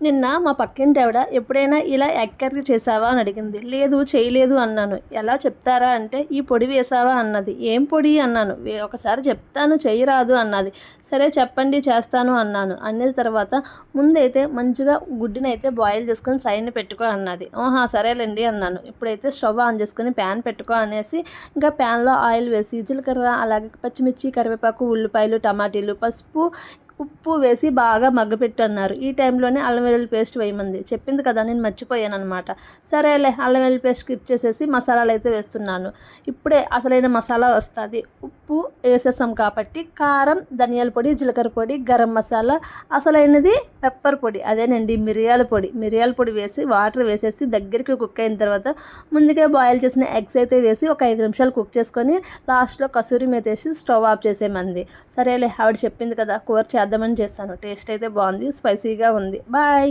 నిన్న మా పక్కింటి ఆవిడ ఎప్పుడైనా ఇలా ఎక్కర్కి చేసావా అని అడిగింది. లేదు చేయలేదు అన్నాను. ఎలా చెప్తారా అంటే ఈ పొడి వేసావా అన్నది. ఏం పొడి అన్నాను. ఒకసారి చెప్తాను చేయరాదు అన్నది. సరే చెప్పండి చేస్తాను అన్నాను. అన్న తర్వాత ముందైతే మంచిగా గుడ్డునైతే బాయిల్ చేసుకొని సైడ్ని పెట్టుకో అన్నది. ఆహా సరేలేండి అన్నాను. ఇప్పుడైతే స్టవ్ ఆన్ చేసుకొని ప్యాన్ పెట్టుకో అనేసి ఇంకా ప్యాన్లో ఆయిల్ వేసి జీలకర్ర అలాగే పచ్చిమిర్చి కరివేపాకు ఉల్లిపాయలు టమాటీలు పసుపు ఉప్పు వేసి బాగా మగ్గపెట్టు అన్నారు ఈ టైంలోనే అల్లం వెల్లుల్లి పేస్ట్ వేయమంది. చెప్పింది కదా నేను మర్చిపోయాను అనమాట సరేలే అల్లం వెల్లుల్లి పేస్ట్ స్కిప్ చేసేసి మసాలాలు అయితే వేస్తున్నాను. ఇప్పుడే అసలైన మసాలా వస్తుంది. ఉప్పు వేసేసాం కాబట్టి కారం ధనియాల పొడి జీలకర్ర పొడి గరం మసాలా అసలైనది పెప్పర్ పొడి. అదేనండి మిరియాల పొడి. మిరియాల పొడి వేసి వాటర్ వేసేసి దగ్గరికి కుక్ అయిన తర్వాత ముందుగా బాయిల్ చేసిన ఎగ్స్ అయితే వేసి ఒక ఐదు నిమిషాలు కుక్ చేసుకొని లాస్ట్లో కసూరి మీద వేసి స్టవ్ ఆఫ్ చేసేమంది సరేలే ఆవిడ చెప్పింది కదా కూర చేద్దామని చేస్తాను. టేస్ట్ అయితే బాగుంది స్పైసీగా ఉంది. బాయ్!